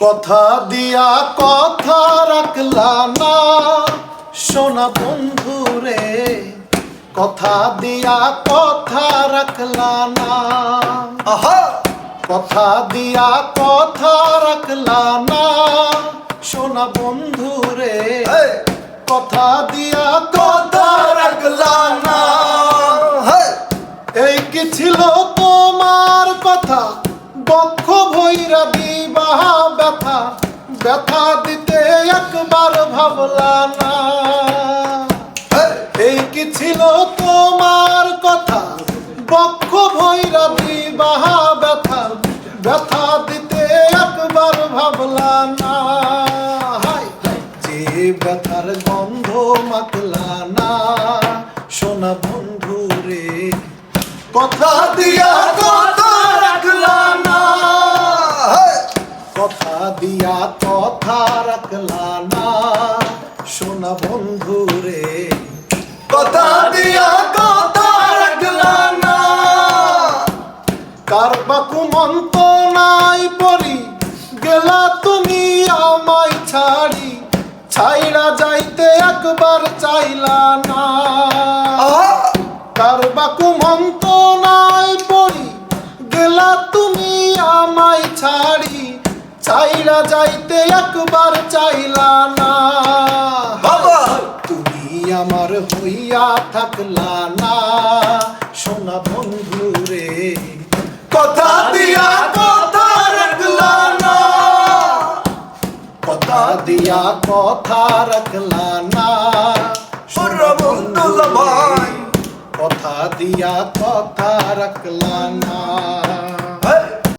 কথা দিয়া কথা রাখলা না। সোনা বন্ধু রে কথা দিয়া কথা রাখলা না। কথা দিয়া কথা রাখলা না। সোনা বন্ধু রে কথা দিয়া কথা রাখলা না। এই কি ছিল তোমার কথা? বক্ষ ভৈরা দিবা ব্যথা দিতে একবার ভাবলা না। এই কি ছিল তোমার কথা? বক্ষ ভৈরা দিবা ব্যথা। ব্যথা দিতে একবার ভাবলা না। যে ব্যথার গন্ধ মাতলা না। সোনা বন্ধু রে, কথা দিয়া কথা রাখলা না। কথা দিয়া কথা রাখলা না। সোনা বন্ধু রে কথা দিয়া কথা রাখলা না। কার বাকু মন্ত নাই পরি গেলা তুমি আমায় ছাড়ি। ছাইড়া যাইতে একবার চাইলা না। কার বাকু মন্ত নাই পরি গেলা তুমি আমায় ছাড়ি। চাইরা যাইতে একবার চাইলা না। বাবা! তুমি আমার হইয়া থাকলা না। সোনা বন্ধু রে কথা দিয়া কথা রাখলা না। কথা দিয়া কথা রাখলা না। ওরে বন্ধুলা ভাই কথা দিয়া কথা রাখলা না।